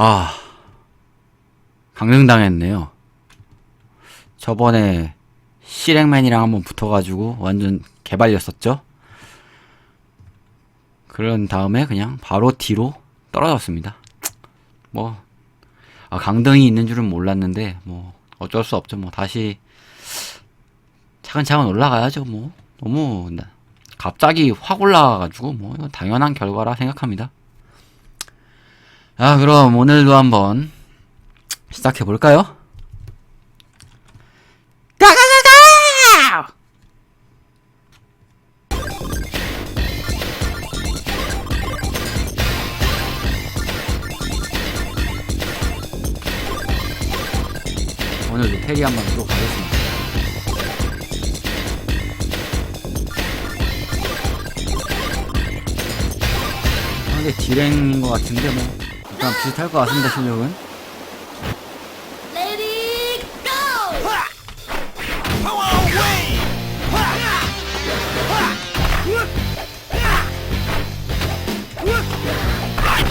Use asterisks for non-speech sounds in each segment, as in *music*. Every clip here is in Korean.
아, 강등당했네요. 저번에 실행맨이랑 한번 붙어가지고 완전 개발렸었죠? 그런 다음에 그냥 바로 뒤로 떨어졌습니다. 뭐, 아, 강등이 있는 줄은 몰랐는데, 뭐, 어쩔 수 없죠. 뭐, 다시 차근차근 올라가야죠. 뭐, 너무, 나- 갑자기 확 올라가가지고, 뭐, 당연한 결과라 생각합니다. 아, 그럼 오늘도 한번 시작해 볼까요? 가가가가! 오늘도 페리 한번 또 가겠습니다. 상대 딜행인 것 같은데 뭐 일단 비슷할 것 같습니다 실력은.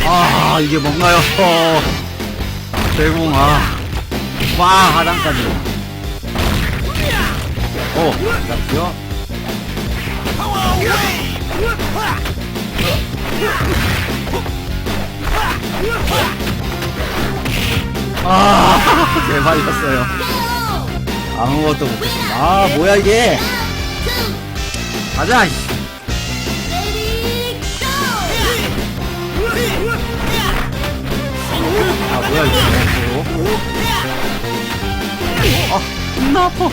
아 이게 뭔가요? 어, 대공 아, 와 하단까지. 오, 잡죠. 아, *laughs* 개발렸어요. 아무것도 못했습니다. 아, 뭐야 이게? 가자. 이씨. 아, 뭐야 이게? 또. 아, 존나 아파.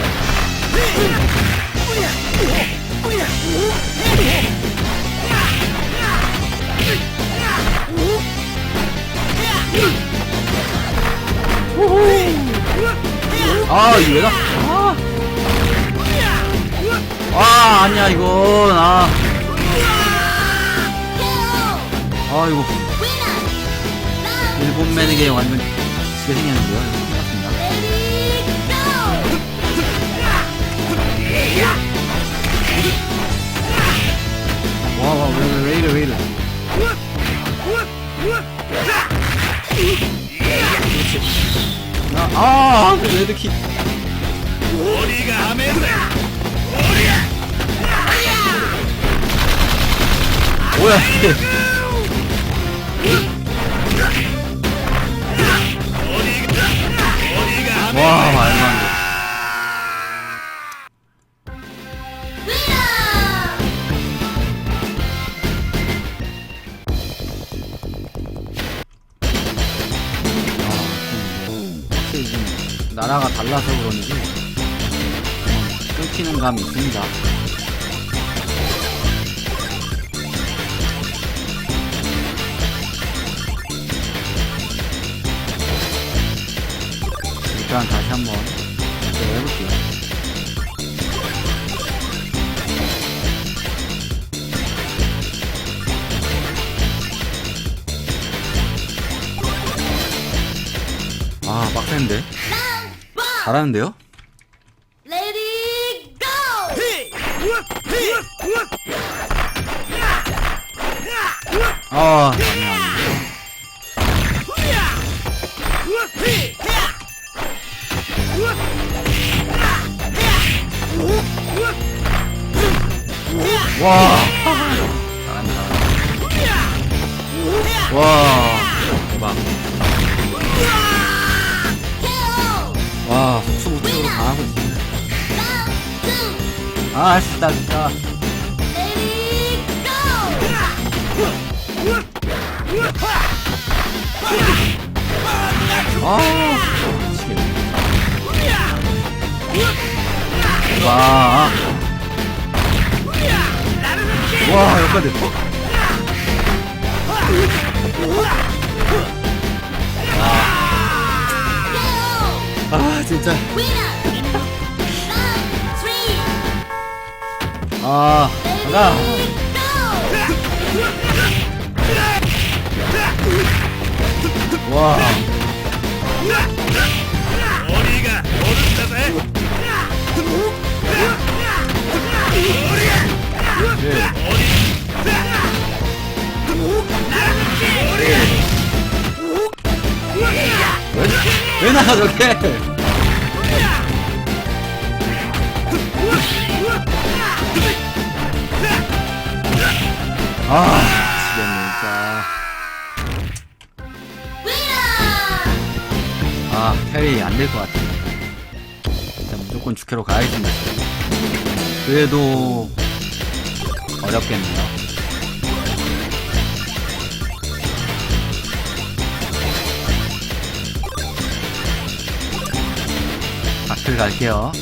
아, 이거 왜 나? 아. 아, 아니야. 아. 아, 이거. 일본 매니게 완전 지게 생겼는데요. 이거 끝났습니다. 와, 와, 왜, 왜, 왜 이래, 왜 이래. 아, 아, 그 레드킥. 뭐야, 이게. 와, 말도 나라가 달라서 그런지 어, 끊기는 감이 있습니다. 일단 다시 한번 제가 해볼게요. 아, 빡센데? 잘하는데요? It go! 아, 아니야. 와. 잘한다. *laughs* 와. 아, 있다, 진짜. 아. 와. 와, 여기까지. 아, 진짜. 아, 가자. 와. 네. 나가 저게 아. 미치겠네 진짜. 아 캐리 안 될 것 같아. 진짜 무조건 주캐로 가야겠네. 그래도 어렵겠네요. 마클 갈게요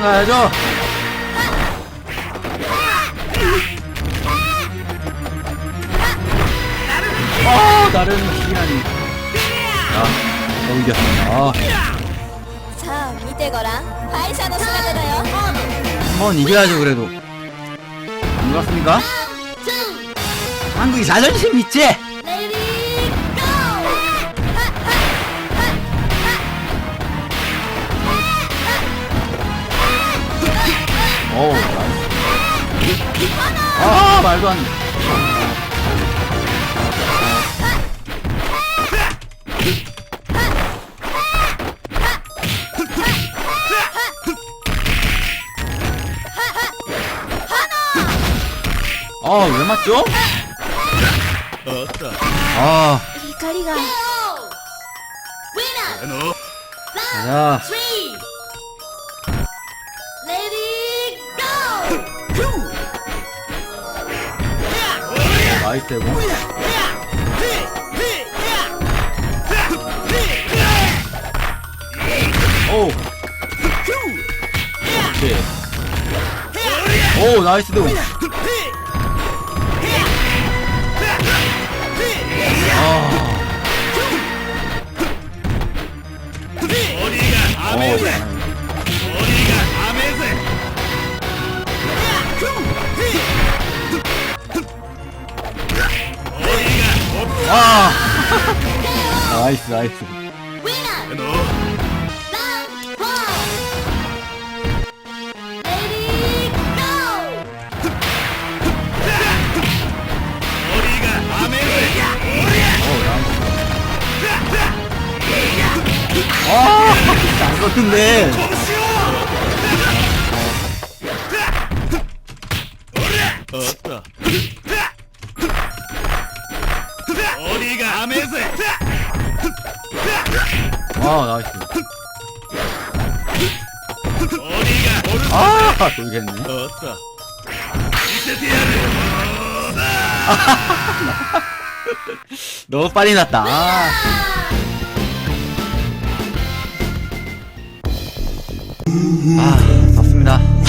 도망가야죠! 어, 나름 시간이. 아, 더 이겼습니다. 아. さあ見てごらん敗者の姿だよ 한번 이겨야죠 그래도 안 그렇습니까? two 한국이 자존심 있지? 아 말도 안 돼. 아, 왜 맞죠? 아, 怒りが winner 되고. 오. 오케이. 오, 나이스 되고. 아. 오, 아. 나이스, 나이스. 아, 안 썼는데. 아, 나이스. 아, 모르겠네. *laughs* 너무 빨리 났다. 아. 아, 좋습니다.